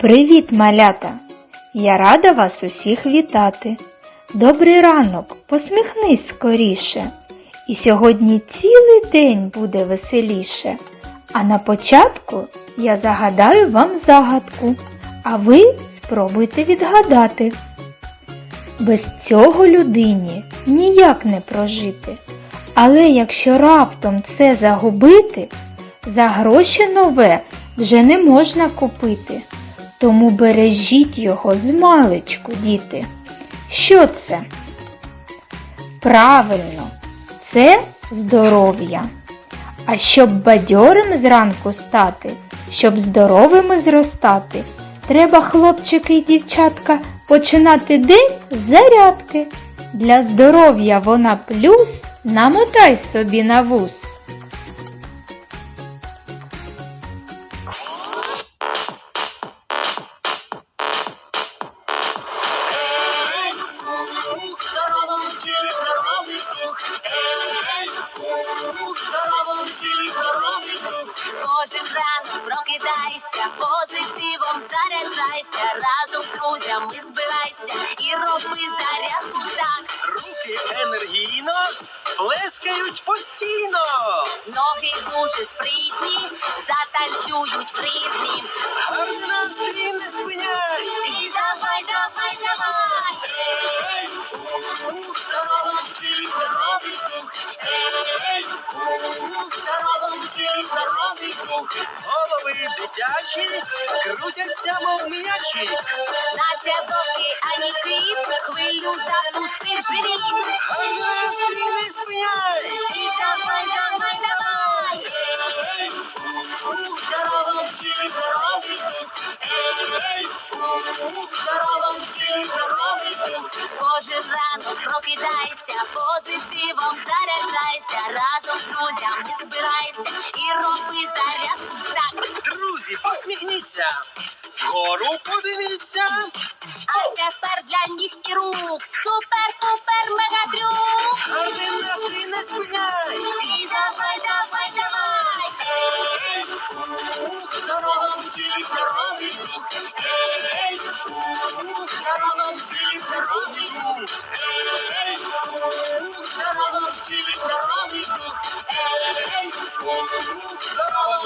Привіт, малята! Я рада вас усіх вітати. Добрий ранок, посміхнись скоріше. І сьогодні цілий день буде веселіше. А на початку я загадаю вам загадку, а ви спробуйте відгадати. Без цього людині ніяк не прожити. Але якщо раптом це загубити, за гроші нове вже не можна купити. Тому бережіть його з маличку, діти. Що це? Правильно, це здоров'я. А щоб бадьорим зранку стати, щоб здоровими зростати, треба, хлопчики і дівчатка, починати день з зарядки. Для здоров'я вона плюс, намотай собі на вус. Ранок позитивом заряджайся. Разом з друзями збирайся і роби зарядку так. Руки енергійно плескають постійно. Ноги дуже спритні, затанцюють в ритмі. Гарний настрій не спиняй. І давай, давай, давай. Здоровий дух. Голови дитячі крутяться, мов м'ячі. Наче боки, ані кит, хвилю запустив живіт. Гарний настрій не спиняй. І давай, давай, давай. Ей, здоровому тілі здоровий дух. Ей, ух, здоровому тілі здоровий дух. Кожен ранок прокидайся, позитивом заряджайся. Посміхніться. Вгору подивіться. А тепер для ніг і рук. Супер-пупер мегатрюк. Гарний настрій не спиняй. І давай, давай, давай. Ей, ух, здоровому тілі здоровий дух. Ей, ух, здоровому тілі здоровий дух. Ей, ух, здоровому тілі здоровий дух. Ей, ух, здоровому.